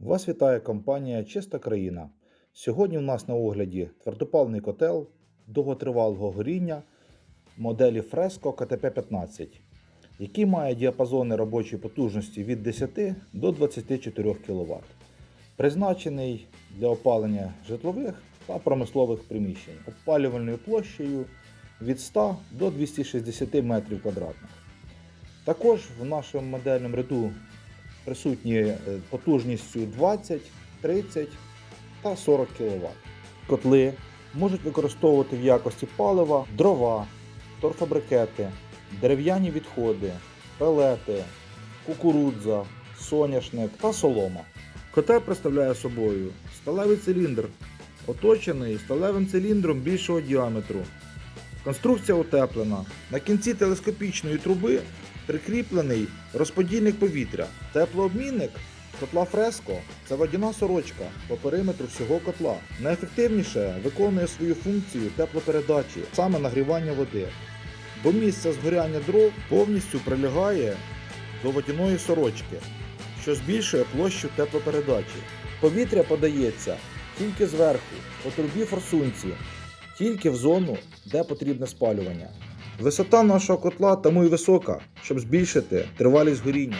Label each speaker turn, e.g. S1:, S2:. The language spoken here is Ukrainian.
S1: Вас вітає компанія Чиста країна. Сьогодні у нас на огляді твердопаливний котел довготривалого горіння моделі Fresco КТП-15, який має діапазони робочої потужності від 10 до 24 кВт. Призначений для опалення житлових та промислових приміщень опалювальною площею від 100 до 260 метрів квадратних. Також в нашому модельному ряду присутні е, потужністю 20, 30 та 40 кВт. Котли можуть використовувати в якості палива дрова, торфобрикети, дерев'яні відходи, пелети, кукурудза, соняшник та солома. Котел представляє собою сталевий циліндр, оточений сталевим циліндром більшого діаметру. Конструкція утеплена. На кінці телескопічної труби прикріплений розподільник повітря. Теплообмінник котла Фреско це водяна сорочка по периметру всього котла. Найефективніше виконує свою функцію теплопередачі, саме нагрівання води. Бо місце згоряння дров повністю прилягає до водяної сорочки, що збільшує площу теплопередачі. Повітря подається тільки зверху, по трубі форсунці, тільки в зону, де потрібне спалювання. Висота нашого котла тому і висока, щоб збільшити тривалість горіння.